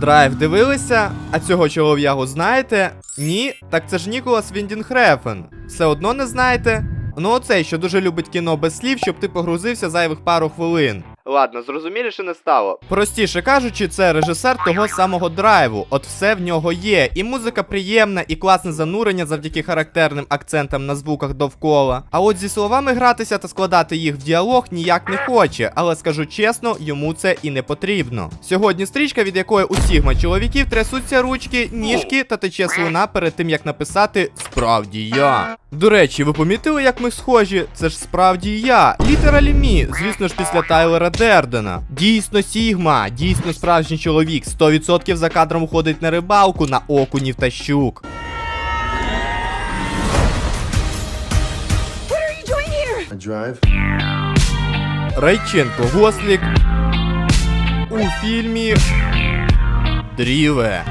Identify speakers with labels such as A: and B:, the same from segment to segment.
A: Драйв дивилися, а цього чолов'ягу знаєте? Ні, так це ж Ніколас Віндінхрефен. Все одно не знаєте? Ну оцей, що дуже любить кіно без слів, щоб ти погрузився зайвих пару хвилин. Ладно, зрозуміліше не стало. Простіше кажучи, це режисер того самого драйву. От все в нього є. І музика приємна, і класне занурення завдяки характерним акцентам на звуках довкола. А от зі словами гратися та складати їх в діалог ніяк не хоче, але скажу чесно, йому це і не потрібно. Сьогодні стрічка, від якої у сігма чоловіків трясуться ручки, ніжки та тече слина перед тим як написати Справді я. До речі, ви помітили, як ми схожі? Це ж справді я. Літералі мі, звісно ж, після Тайлера Дердена. Дійсно Сігма, дійсно справжній чоловік. 100% за кадром ходить на рибалку на окунів та щук.
B: What are you doing here?
C: I drive.
A: Райченко Гослік у фільмі Дріве.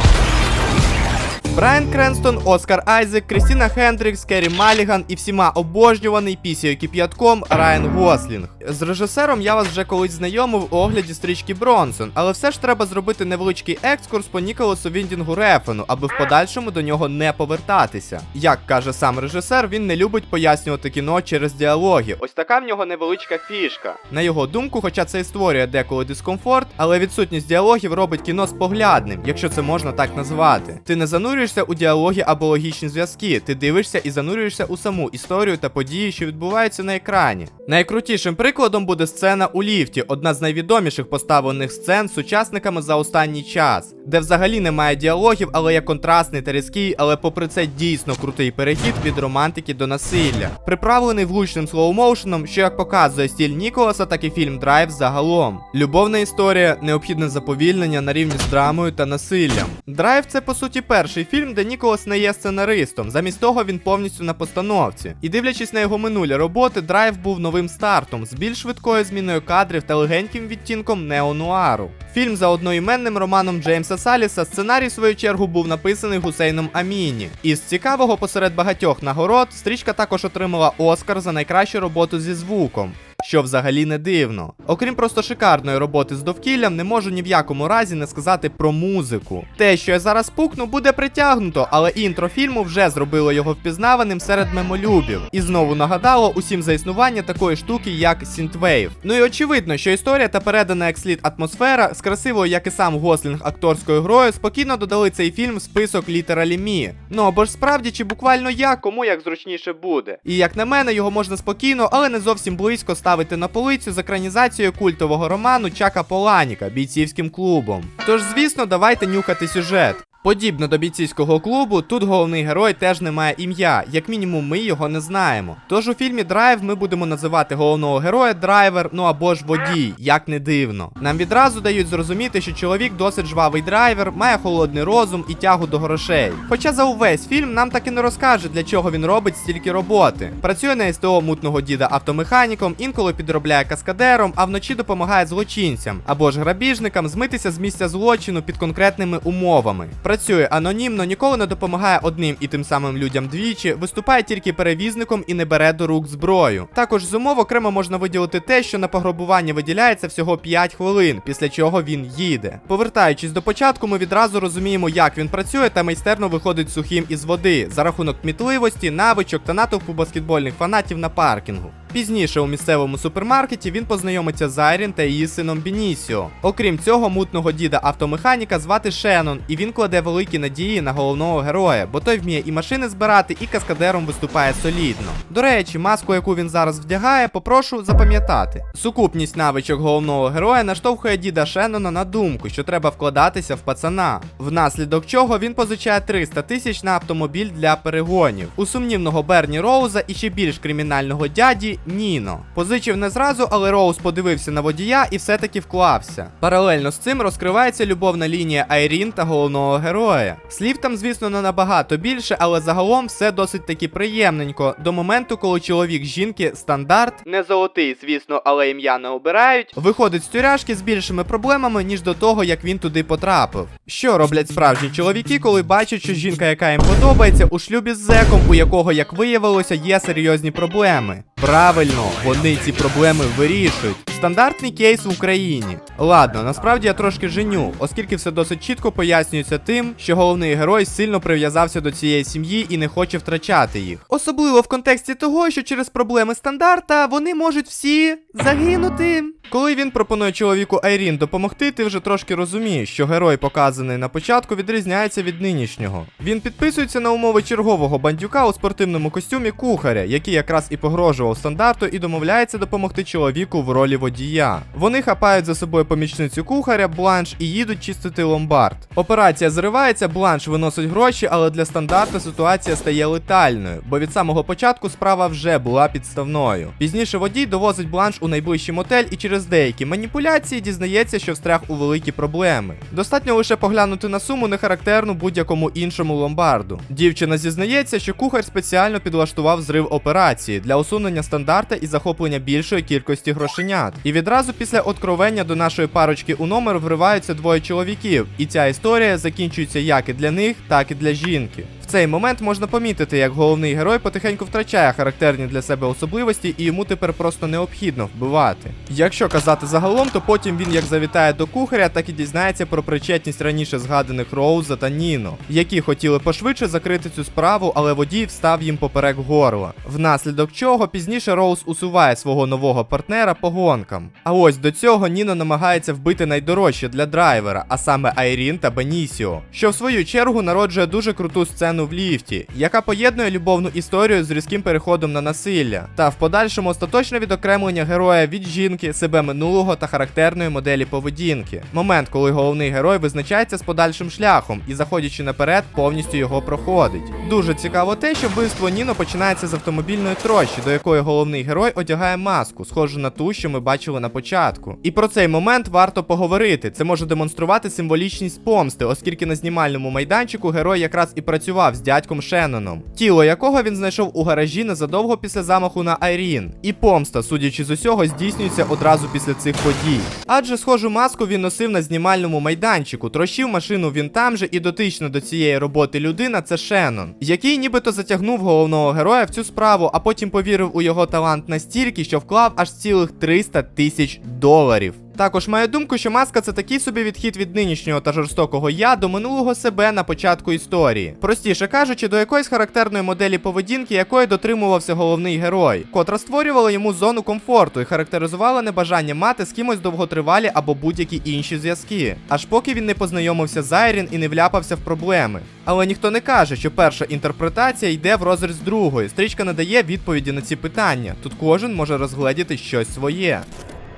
A: Брайан Кренстон, Оскар Айзек, Крістіна Хендрікс, Керрі Маліган і всіма обожнюваний пісією кип'ятком Райан Гослінг. З режисером я вас вже колись знайомив у огляді стрічки Бронсон, але все ж треба зробити невеличкий екскурс по Ніколасу Віндінгу Рефену, аби в подальшому до нього не повертатися. Як каже сам режисер, він не любить пояснювати кіно через діалоги. Ось така в нього невеличка фішка. На його думку, хоча це і створює деколи дискомфорт, але відсутність діалогів робить кіно споглядним, якщо це можна так назвати. Ти не занурюєшся у діалоги або логічні зв'язки, ти дивишся і занурюєшся у саму історію та події, що відбуваються на екрані. Найкрутішим прикладом буде сцена у ліфті, одна з найвідоміших поставлених сцен сучасниками за останній час, де взагалі немає діалогів, але є контрастний та різкий, але попри це дійсно крутий перехід від романтики до насилля, приправлений влучним слоумоушеном, що як показує стіль Ніколаса, так і фільм Драйв загалом. Любовна історія, необхідне заповільнення на рівні з драмою та насиллям. Драйв це по суті перший фільм, де Ніколас не є сценаристом. Замість того він повністю на постановці. І дивлячись на його минулі роботи, Драйв був новим стартом з більш швидкою зміною кадрів та легеньким відтінком неонуару. Фільм за одноіменним романом Джеймса Саліса сценарій, в свою чергу, був написаний Гусейном Аміні. Із цікавого посеред багатьох нагород стрічка також отримала Оскар за найкращу роботу зі звуком. Що взагалі не дивно. Окрім просто шикарної роботи з довкіллям, не можу ні в якому разі не сказати про музику. Те, що я зараз пукну, буде притягнуто, але інтро фільму вже зробило його впізнаваним серед мемолюбів. І знову нагадало усім за існування такої штуки, як Synthwave. Ну і очевидно, що історія та передана як слід атмосфера з красивою, як і сам Гослінг акторською грою, спокійно додали цей фільм в список літералі Мі. Ну або ж справді, чи буквально як, кому як зручніше буде. І як на мене, його можна спокійно, але не зовсім близько ставити на полицю з екранізацією культового роману Чака Поланіка бійцівським клубом. Тож, звісно, давайте нюхати сюжет. Подібно до бійцівського клубу, тут головний герой теж не має ім'я, як мінімум ми його не знаємо. Тож у фільмі Драйв ми будемо називати головного героя драйвер, ну або ж водій, як не дивно. Нам відразу дають зрозуміти, що чоловік досить жвавий драйвер, має холодний розум і тягу до грошей. Хоча за увесь фільм нам так і не розкаже, для чого він робить стільки роботи. Працює на СТО мутного діда автомеханіком, інколи підробляє каскадером, а вночі допомагає злочинцям або ж грабіжникам змитися з місця злочину під конкретними умовами. Працює анонімно, ніколи не допомагає одним і тим самим людям двічі, виступає тільки перевізником і не бере до рук зброю. Також з умов окремо можна виділити те, що на пограбування виділяється всього 5 хвилин, після чого він їде. Повертаючись до початку, ми відразу розуміємо, як він працює та майстерно виходить сухим із води за рахунок кмітливості, навичок та натовпу баскетбольних фанатів на паркінгу. Пізніше у місцевому супермаркеті він познайомиться з Айрін та її сином Бінісіо. Окрім цього, мутного діда автомеханіка звати Шеннон, і він кладе великі надії на головного героя, бо той вміє і машини збирати, і каскадером виступає солідно. До речі, маску, яку він зараз вдягає, попрошу запам'ятати. Сукупність навичок головного героя наштовхує діда Шеннона на думку, що треба вкладатися в пацана, внаслідок чого він позичає 300 тисяч на автомобіль для перегонів. У сумнівного Берні Роуза і ще більш кримінального дяді Ніно. Позичив не зразу, але Роуз подивився на водія і все-таки вклався. Паралельно з цим розкривається любовна лінія Айрін та головного героя. Слів там, звісно, не набагато більше, але загалом все досить таки приємненько. До моменту, коли чоловік жінки стандарт, не золотий, звісно, але ім'я не обирають, виходить з тюряшки з більшими проблемами, ніж до того, як він туди потрапив. Що роблять справжні чоловіки, коли бачать, що жінка, яка їм подобається, у шлюбі з зеком, у якого, як виявилося, є серйозні проблеми. Правильно, вони ці проблеми вирішують. Стандартний кейс в Україні. Ладно, насправді я трошки женю, оскільки все досить чітко пояснюється тим, що головний герой сильно прив'язався до цієї сім'ї і не хоче втрачати їх. Особливо в контексті того, що через проблеми стандарта вони можуть всі загинути. Коли він пропонує чоловіку Айрін допомогти, ти вже трошки розумієш, що герой, показаний на початку, відрізняється від нинішнього. Він підписується на умови чергового бандюка у спортивному костюмі кухаря, який якраз і погрожував стандарту, і домовляється допомогти чоловіку в ролі водія. Вони хапають за собою помічницю кухаря, бланш і їдуть чистити ломбард. Операція зривається, бланш виносить гроші, але для стандарту ситуація стає летальною, бо від самого початку справа вже була підставною. Пізніше водій довозить бланш у найближчий мотель і через деякі маніпуляції дізнається, що встряг у великі проблеми. Достатньо лише поглянути на суму, не характерну будь-якому іншому ломбарду. Дівчина зізнається, що кухар спеціально підлаштував зрив операції для усунення стандарта і захоплення більшої кількості грошенят. І відразу після откровення до нашої парочки у номер вриваються двоє чоловіків, і ця історія закінчується як і для них, так і для жінки. Цей момент можна помітити, як головний герой потихеньку втрачає характерні для себе особливості, і йому тепер просто необхідно вбивати. Якщо казати загалом, то потім він як завітає до кухаря, так і дізнається про причетність раніше згаданих Роуза та Ніно, які хотіли пошвидше закрити цю справу, але водій встав їм поперек горла. Внаслідок чого пізніше Роуз усуває свого нового партнера по гонкам. А ось до цього Ніно намагається вбити найдорожче для драйвера, а саме Айрін та Бенісіо, що в свою чергу народжує дуже круту сцену в ліфті, яка поєднує любовну історію з різким переходом на насилля, та в подальшому остаточне відокремлення героя від жінки, себе минулого та характерної моделі поведінки. Момент, коли головний герой визначається з подальшим шляхом і, заходячи наперед, повністю його проходить. Дуже цікаво те, що вбивство Ніно починається з автомобільної трощі, до якої головний герой одягає маску, схожу на ту, що ми бачили на початку. І про цей момент варто поговорити. Це може демонструвати символічність помсти, оскільки на знімальному майданчику герой якраз і працював з дядьком Шенноном, тіло якого він знайшов у гаражі незадовго після замаху на Айрін. І помста, судячи з усього, здійснюється одразу після цих подій. Адже схожу маску він носив на знімальному майданчику, трощив машину він там же, і дотична до цієї роботи людина це Шеннон, який нібито затягнув головного героя в цю справу, а потім повірив у його талант настільки, що вклав аж цілих 300 тисяч доларів. Також маю думку, що маска це такий собі відхід від нинішнього та жорстокого я до минулого себе на початку історії. Простіше кажучи, до якоїсь характерної моделі поведінки, якої дотримувався головний герой, котра створювала йому зону комфорту і характеризувала небажання мати з кимось довготривалі або будь-які інші зв'язки, аж поки він не познайомився з Айрін і не вляпався в проблеми. Але ніхто не каже, що перша інтерпретація йде в розріз другої. Стрічка не дає відповіді на ці питання. Тут кожен може розгледіти щось своє.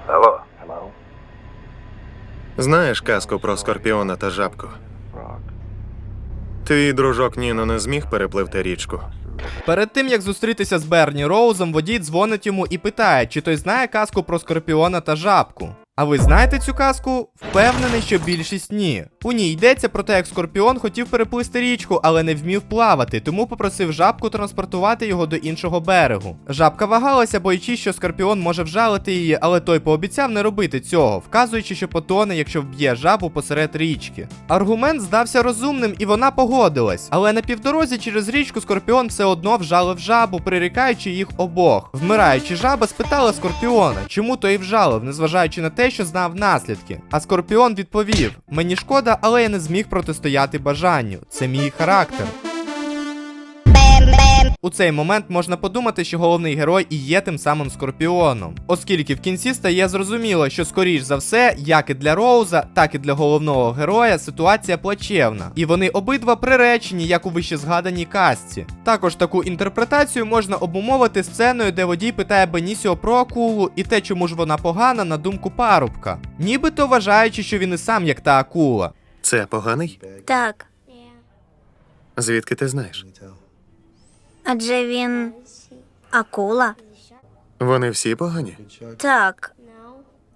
B: Алло.
C: Знаєш казку про скорпіона та жабку? Твій дружок Ніно не зміг перепливти річку.
A: Перед тим як зустрітися з Берні Роузом, водій дзвонить йому і питає, чи той знає казку про скорпіона та жабку. А ви знаєте цю казку? Впевнений, що більшість ні. У ній йдеться про те, як Скорпіон хотів переплисти річку, але не вмів плавати, тому попросив жабку транспортувати його до іншого берегу. Жабка вагалася, боючись, що Скорпіон може вжалити її, але той пообіцяв не робити цього, вказуючи, що потоне, якщо вб'є жабу посеред річки. Аргумент здався розумним, і вона погодилась. Але на півдорозі через річку Скорпіон все одно вжалив жабу, прирікаючи їх обох. Вмираючи жаба спитала Скорпіона, чому той вжалив, незважаючи на те, що знав наслідки. А Скорпіон відповів: Мені шкода, але я не зміг протистояти бажанню. Це мій характер. У цей момент можна подумати, що головний герой і є тим самим скорпіоном, оскільки в кінці стає зрозуміло, що скоріш за все, як і для Роуза, так і для головного героя ситуація плачевна, і вони обидва приречені, як у вищезгаданій казці. Також таку інтерпретацію можна обумовити сценою, де водій питає Бенісіо про акулу і те, чому ж вона погана, на думку парубка, нібито вважаючи, що він і сам як та акула.
C: Це поганий?
D: Так,
C: Звідки ти знаєш?
D: Адже він акула.
C: Вони всі погані?
D: Так.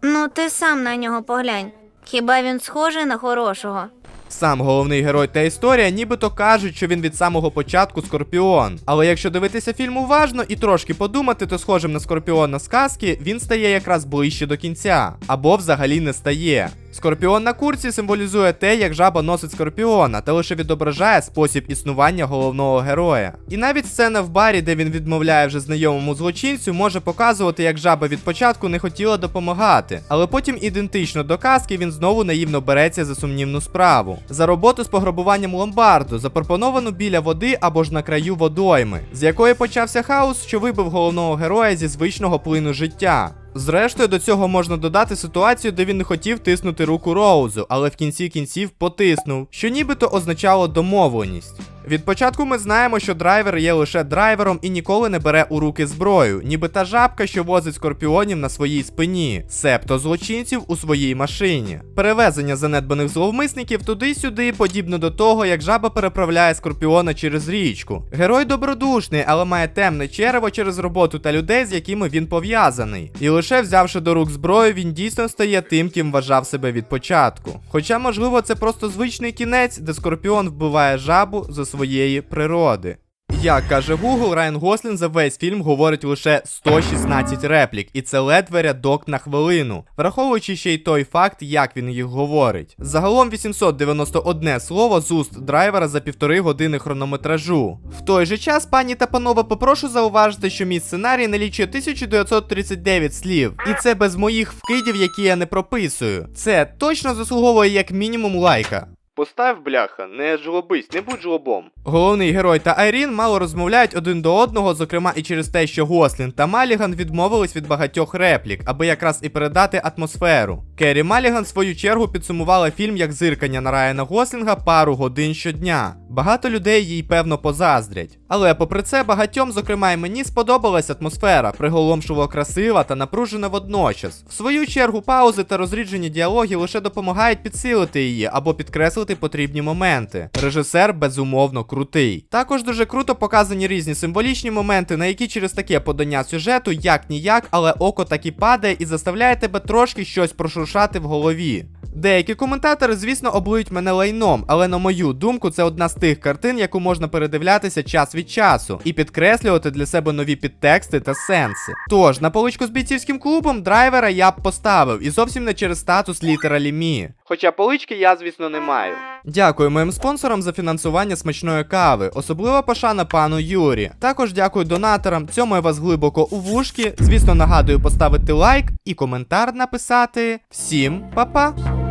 D: Ну, ти сам на нього поглянь. Хіба він схожий на хорошого?
A: Сам головний герой та історія нібито кажуть, що він від самого початку скорпіон. Але якщо дивитися фільм уважно і трошки подумати, то схожим на скорпіона з казки він стає якраз ближче до кінця, або взагалі не стає. Скорпіон на курці символізує те, як жаба носить скорпіона, та лише відображає спосіб існування головного героя. І навіть сцена в барі, де він відмовляє вже знайомому злочинцю, може показувати, як жаба від початку не хотіла допомагати, але потім ідентично до казки він знову наївно береться за сумнівну справу. За роботу з пограбуванням ломбарду, запропоновану біля води або ж на краю водойми, з якої почався хаос, що вибив головного героя зі звичного плину життя. Зрештою, до цього можна додати ситуацію, де він не хотів тиснути руку Роузу, але в кінці кінців потиснув, що нібито означало домовленість. Від початку ми знаємо, що драйвер є лише драйвером і ніколи не бере у руки зброю, ніби та жабка, що возить скорпіонів на своїй спині, себто злочинців у своїй машині. Перевезення занедбаних зловмисників туди-сюди, подібно до того, як жаба переправляє скорпіона через річку. Герой добродушний, але має темне черево через роботу та людей, з якими він пов'язаний. І лише взявши до рук зброю, він дійсно стає тим, ким вважав себе від початку. Хоча, можливо, це просто звичний кінець, де скорпіон вбиває жабу за своєї природи. Як каже Google, Райан Гослін за весь фільм говорить лише 116 реплік, і це ледве рядок на хвилину, враховуючи ще й той факт, як він їх говорить. Загалом 891 слово з уст драйвера за півтори години хронометражу. В той же час, пані та панове, попрошу зауважити, що мій сценарій налічує 1939 слів, і це без моїх вкидів, які я не прописую. Це точно заслуговує як мінімум лайка. Постав бляха, не жлобись, не будь жлобом. Головний герой та Айрін мало розмовляють один до одного, зокрема і через те, що Гослін та Маліган відмовились від багатьох реплік, аби якраз і передати атмосферу. Керрі Маліган в свою чергу підсумувала фільм як зиркання на Райана Гослінга пару годин щодня. Багато людей їй певно позаздрять. Але попри це, багатьом, зокрема й мені, сподобалась атмосфера, приголомшливо красива та напружена водночас. В свою чергу, паузи та розріджені діалоги лише допомагають підсилити її або підкреслити потрібні моменти. Режисер безумовно крутий. Також дуже круто показані різні символічні моменти, на які через таке подання сюжету як ніяк, але око таки падає і заставляє тебе трошки щось прошуршати в голові. Деякі коментатори, звісно, облують мене лайном, але на мою думку, це одна з тих картин, яку можна передивлятися час від часу і підкреслювати для себе нові підтексти та сенси. Тож, на поличку з бійцівським клубом драйвера я б поставив, і зовсім не через статус літера Лімі. Хоча полички я, звісно, не маю. Дякую моїм спонсорам за фінансування смачної кави, особливо пошана пану Юрі. Також дякую донаторам, цьому я вас глибоко у вушки. Звісно, нагадую поставити лайк і коментар написати. Всім па-па!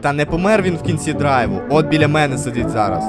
A: Та не помер він в кінці драйву, от біля мене сидить зараз.